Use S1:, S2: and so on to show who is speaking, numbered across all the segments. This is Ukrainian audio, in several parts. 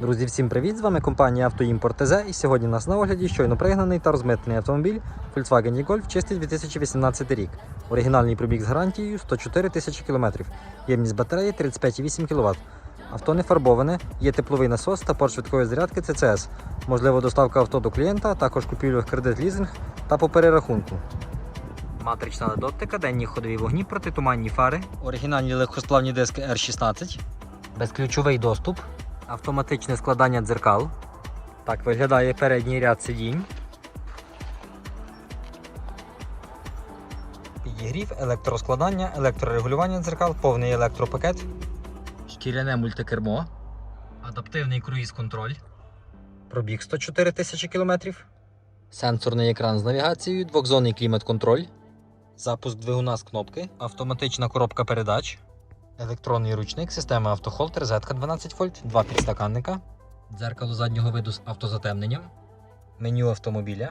S1: Друзі, всім привіт! З вами компанія Автоімпорт ТЗ і сьогодні у нас на огляді щойно пригнаний та розмитний автомобіль Volkswagen e-Golf чистий 2018 рік. Оригінальний пробіг з гарантією 104 тисячі кілометрів. Ємність батареї 35,8 кВт. Авто не фарбоване, є тепловий насос та порт швидкої зарядки ЦЦС. Можливо, доставка авто до клієнта, також купівля в кредит лізинг та по перерахунку. Матрична ледоптика, денні ходові вогні, протитуманні фари, оригінальні легкосплавні диски R16, безключовий доступ, автоматичне складання дзеркал. Так виглядає передній ряд сидінь. Підігрів, електроскладання, електрорегулювання дзеркал, повний електропакет, шкіряне мультикермо, адаптивний круїз-контроль, пробіг 104 тисячі кілометрів, сенсорний екран з навігацією, двохзонний клімат-контроль, запуск двигуна з кнопки, автоматична коробка передач, електронний ручник, система автохолд, розетка 12 вольт, два підстаканника, дзеркало заднього виду з автозатемненням, меню автомобіля,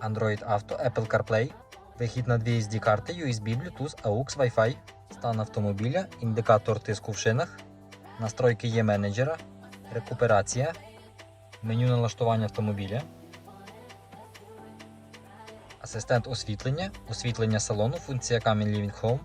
S1: Android Auto, Apple CarPlay, вихід на дві SD карти, USB, Bluetooth, AUX, Wi-Fi, стан автомобіля, індикатор тиску в шинах, настройки є менеджера, рекуперація, меню налаштування автомобіля. Асистент освітлення, освітлення салону, функція Камін Living Home,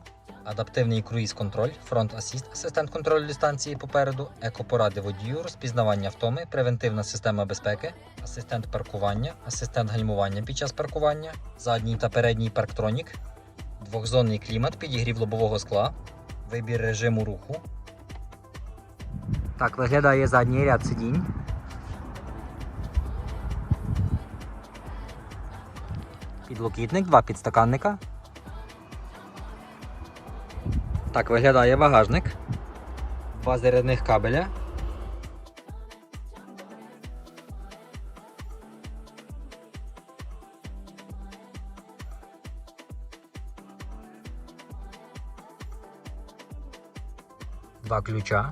S1: адаптивний круїз-контроль, фронт асіст, асистент контролю дистанції попереду, екопоради водію, розпізнавання втоми, превентивна система безпеки, асистент паркування, асистент гальмування під час паркування, задній та передній парктронік, двохзонний клімат, підігрів лобового скла, вибір режиму руху. Так виглядає задній ряд сидінь. Підлокітник, два підстаканника. Так виглядає багажник. Два зарядних кабеля. Два ключа.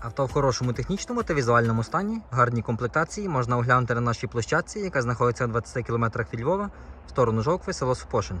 S1: Авто в хорошому технічному та візуальному стані, гарній комплектації можна оглянути на нашій площадці, яка знаходиться у 20 км від Львова, в сторону Жовкви, село Супошин.